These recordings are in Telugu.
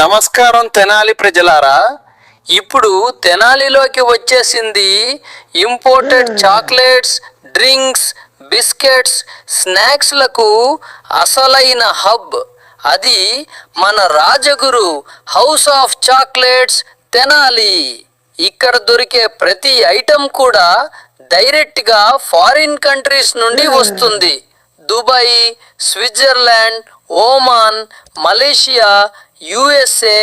నమస్కారం తెనాలి ప్రజలారా. ఇప్పుడు తెనాలిలోకి వచ్చేసింది ఇంపోర్టెడ్ చాక్లెట్స్ డ్రింక్స్ బిస్కెట్స్ స్నాక్స్లకు అసలైన హబ్ అది మన Rajaguru house of chocolates Tenali. ఇక్కడ దొరికే ప్రతి ఐటెం కూడా డైరెక్ట్గా ఫారిన్ కంట్రీస్ నుండి వస్తుంది. Dubai Switzerland Oman Malaysia USA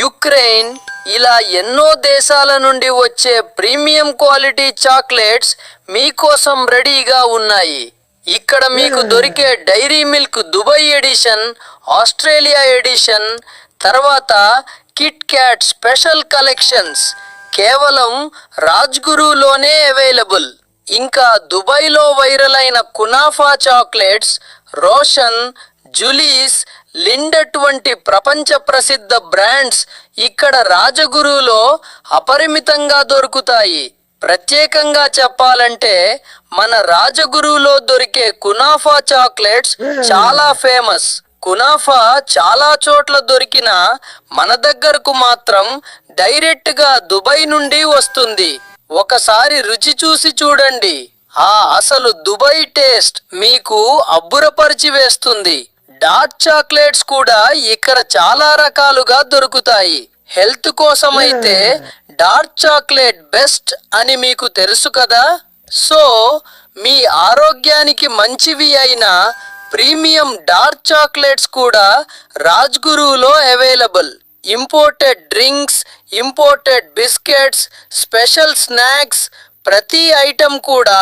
Ukraine ఇలా ఎన్నో దేశాల నుండి వచ్చే ప్రీమియం క్వాలిటీ చాక్లెట్స్ మీకోసం రెడీగా ఉన్నాయి. ఇక్కడ మీకు దొరికే Dairy Milk Dubai edition Australia edition తర్వాత కిట్ క్యాట్ స్పెషల్ కలెక్షన్స్ కేవలం రాజ్గురులోనే అవైలబుల్. ఇంకా దుబాయ్లో వైరల్ అయిన kunafa chocolates Roshen Julie's Lindt వంటి ప్రపంచ ప్రసిద్ధ బ్రాండ్స్ ఇక్కడ రాజగురులో అపరిమితంగా దొరుకుతాయి. ప్రత్యేకంగా చెప్పాలంటే మన రాజగురులో దొరికే కునాఫా చాక్లెట్స్ చాలా ఫేమస్. కునాఫా చాలా చోట్ల దొరికిన మన దగ్గరకు మాత్రం డైరెక్ట్గా దుబాయ్ నుండి వస్తుంది. ఒకసారి రుచి చూసి చూడండి. ఆ అసలు దుబాయ్ టేస్ట్ మీకు అబ్బురపరిచి వేస్తుంది. డార్క్ చాక్లెట్స్ కూడా ఇక్కడ చాలా రకాలుగా దొరుకుతాయి. హెల్త్ కోసమైతే డార్క్ చాక్లెట్ బెస్ట్ అని మీకు తెలుసు కదా? సో మీ ఆరోగ్యానికి మంచివి అయిన ప్రీమియం డార్క్ చాక్లెట్స్ కూడా రాజ్గురులో available. Imported drinks imported biscuits special snacks ప్రతి ఐటెం కూడా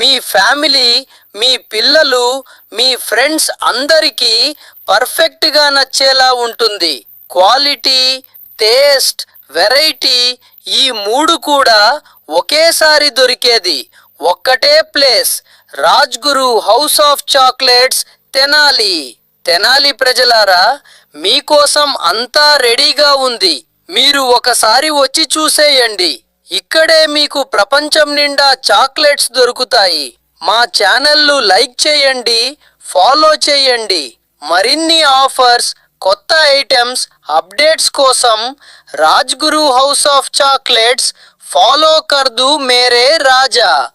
మీ ఫ్యామిలీ మీ పిల్లలు మీ ఫ్రెండ్స్ అందరికీ పర్ఫెక్ట్గా నచ్చేలా ఉంటుంది. క్వాలిటీ టేస్ట్ వెరైటీ ఈ మూడు కూడా ఒకేసారి దొరికేది. ఒక్కటే place Rajguru house of chocolates Tenali. Tenali ప్రజలారా మీకోసం అంతా రెడీగా ఉంది. మీరు ఒకసారి వచ్చి చూసేయండి. ఇక్కడే మీకు ప్రపంచం నిండా చాక్లెట్స్ దొరుకుతాయి. మా ఛానల్ను లైక్ చేయండి ఫాలో చేయండి. మరిన్ని ఆఫర్స్ కొత్త ఐటమ్స్ అప్డేట్స్ కోసం Rajguru house of chocolates follow కర్దు మేరే రాజా.